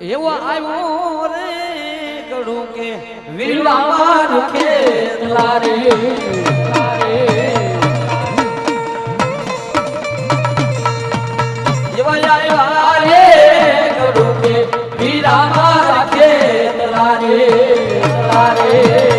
એવો આવ્યો રે કડું કે વિલવા માર ખેતલા રે એવા આવ્યા આરે ગડું કે વીરા મારા ખેતલા રે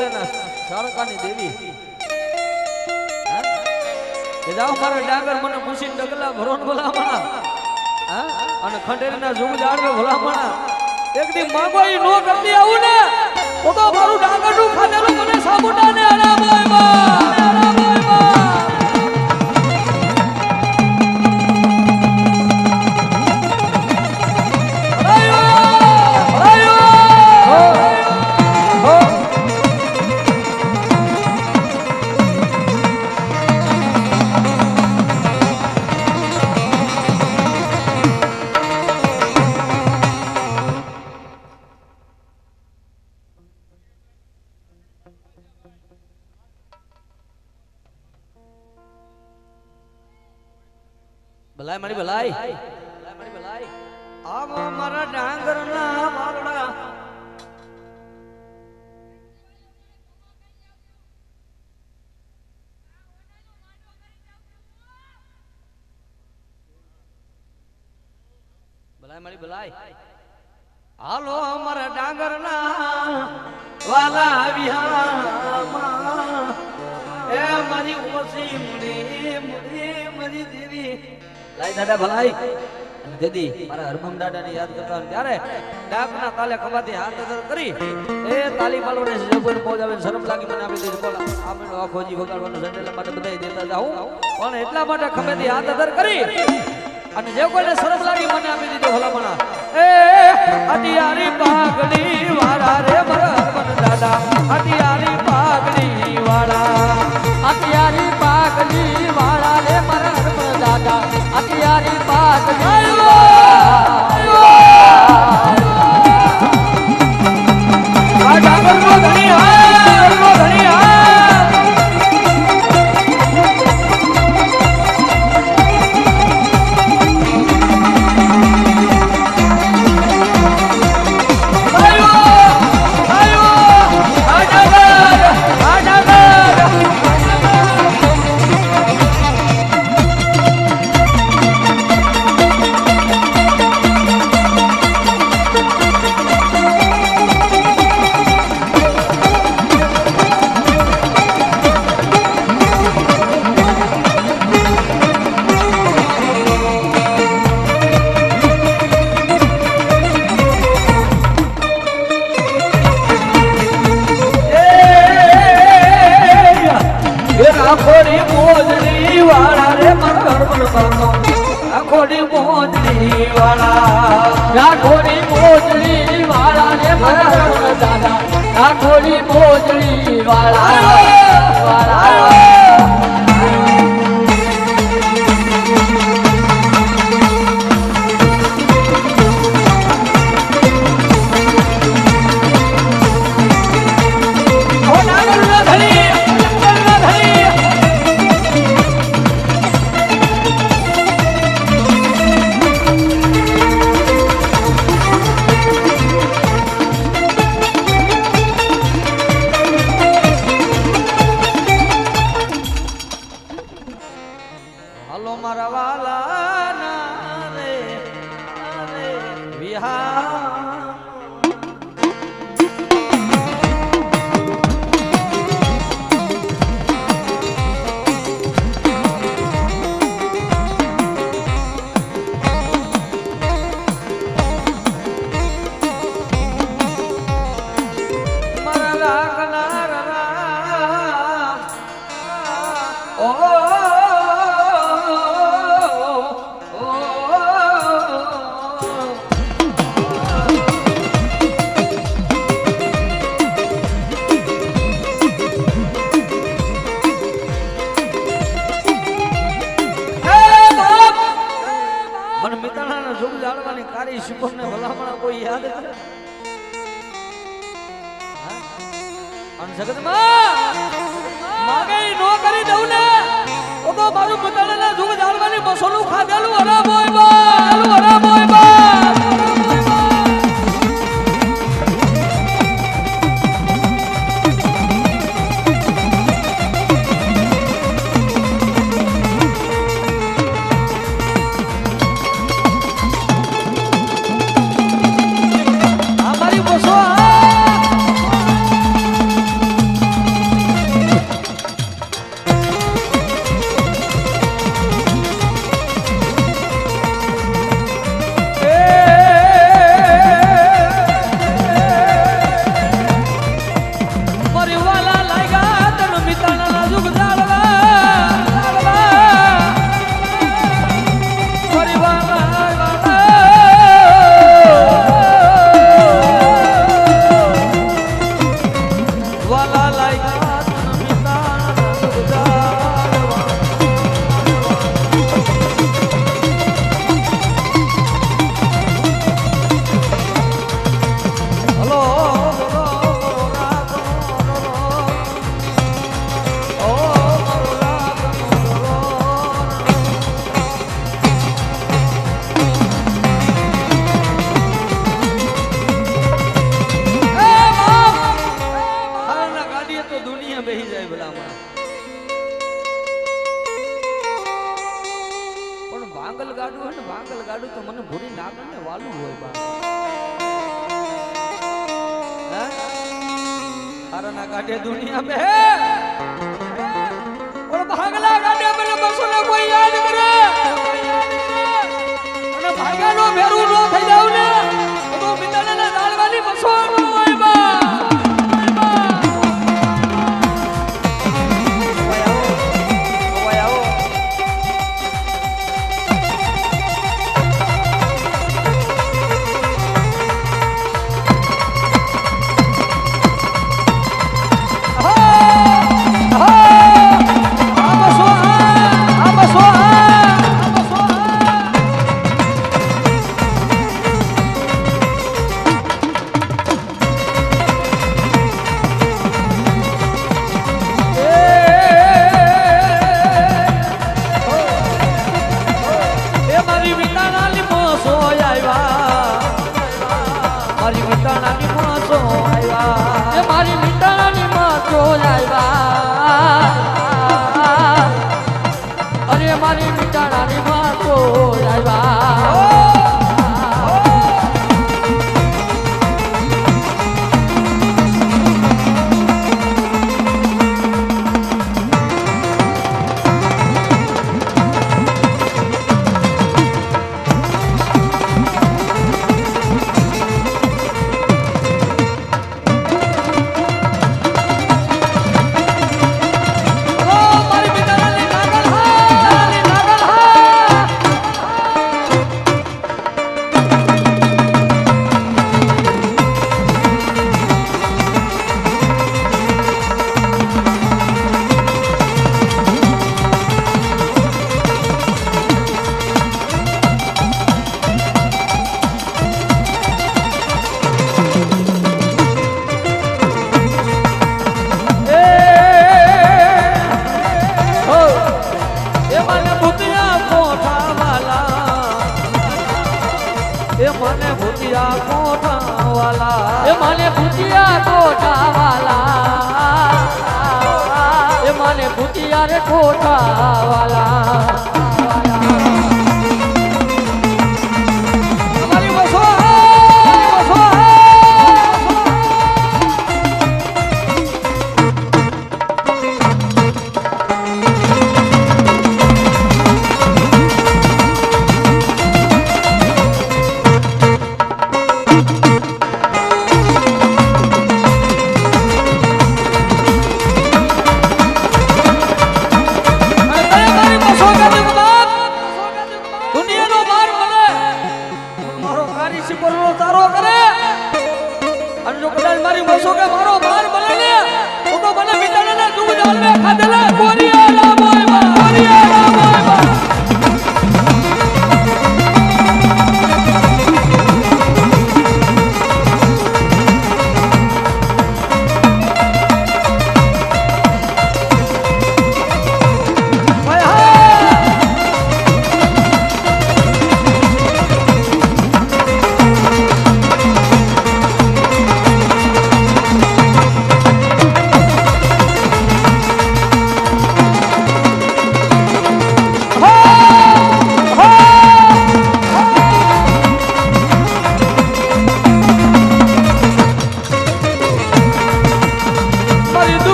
લેના શાળકાની દેવી. કે જાઓ મારા ડાંગર મને હા? અને ખંડેરીના જુગ જાળવે ભલામણા. એક દી માગો ઈ નો કરતી આવું ને? તો મારું ડાંગરનું ખાધેલું મને સાબુટાને આરામ આરામ મારી બોલાય હાલો અમારા ડાંગરના વાલા વિહામાં એ મારી ઓસી મુડી લાઈ દાદા ભલાઈ. દીદી, મારા હરમમ દાદાને યાદ કરતા ત્યારે ડાકના તાલે ખભાથી હાથ અદર કરી. એ તાલી પાલવને જબર મોજ આવે શરમ લાગી મને આપી દીધી બોલા આપણે આખો જી વગાડવાનો સંડેલા માટે બધાય દેતા જાઉં. પણ એટલા માટે ખભેથી હાથ અદર કરી. અને જે કોઈને સરસ લાગી મને આપી દીધો ભલામણા એ અટિયારી પાઘડી વાળા રે મારા હરમન દાદા. અટિયારી પાઘડી વાળા. અતિયારી પાકની વાળા રે મારા હરમન દાદા. અતિયારી આ ડાંગરનો ધણી મોજડી વાળા વાળા મારા અને જગતમાં માગે ઈ નો કરી દઉં ને, તો મારું મિતાણાના જોગ જાળવાની બસોનું ખાધેલું હરામ હોય ને ભાંગલ ગાડું તો મને ભૂરી નાગર ને વાલું હોય બા હે? હારાના ગાડે દુનિયા બે. પણ ભાગલા ગાડે મને બસો ને કોઈ યાદ કરે. અને ભાગ્યાનો મેરું નો થઈ જાવ ને. તો મિત્રને દાળવાની બસો. ભૂતિયા કોઠાવાલા એ મને ભૂતિયા કોઠાવાલા એ મને ભૂતિયા રે કોઠાવાલા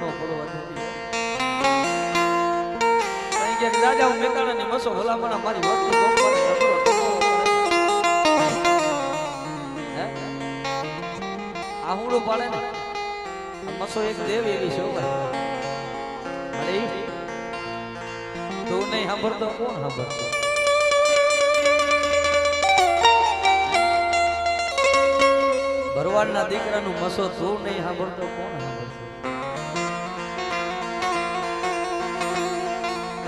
ન ફળો રાજા હું મસો ભલામણા મારી વાત હુંડો પાડે ને મસો એક દેવ એવી શોભા અરે તું નહીં સાંભળતો, કોણ સાંભળતો? ભરવાડના દીકરાનું મસો તું નહીં સાંભળતો, કોણ સાંભળતો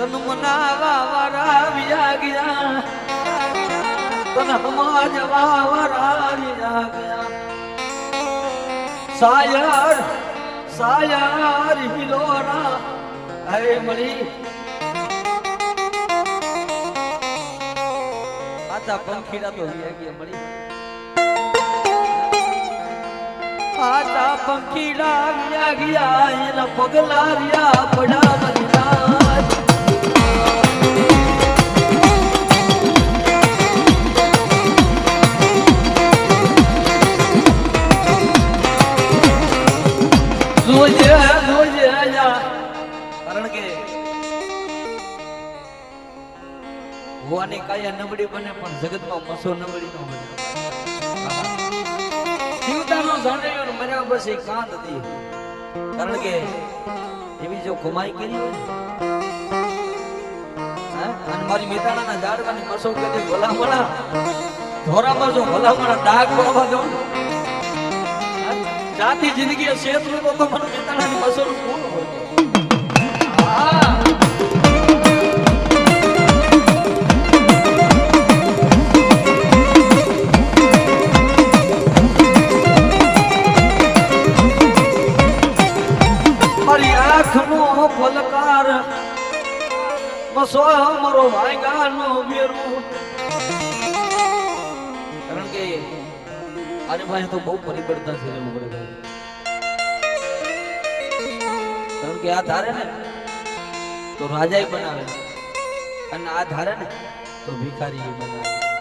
તન મનાવા વારા વિયા ગયા. તન હમા જવા વારા વિયા ગયા. સાયર સાયર, હિલોરા, હે મળી. આતા પંખીડા તો વિયા ગયા, મળી આતા પંખીડા વિયા ગયા, એના પગલા રહ્યા પડા મરીના હોવાની કાયા નબળી બને, પણ જગતમાં મસો નબળી ન બને. જીવતાનો જાણ્યો મર્યા બસ એ કાંત હતી. કારણ કે એવી જો કમાઈ કરી હોય ને? અને મારી મેતાણાના ઝાડવાની મસો કે ભલામણા. ધોરામાં જો ભલામણા ડાઘ પડવા દો જાતિ જિંદગી શેતરું તો મને મેતાણાની મસો કોણ મારી આંખનો પલકાર મસો મારો ભાઈગાનો વેરું. કારણ કે અરે ભાઈ તો બહુ પરિબળતા છે રહેવું પડે કારણ કે આ ધારે ને તો રાજાઈ બનાવે. અને આ ધારે ને તો ભિખારી બનાવે.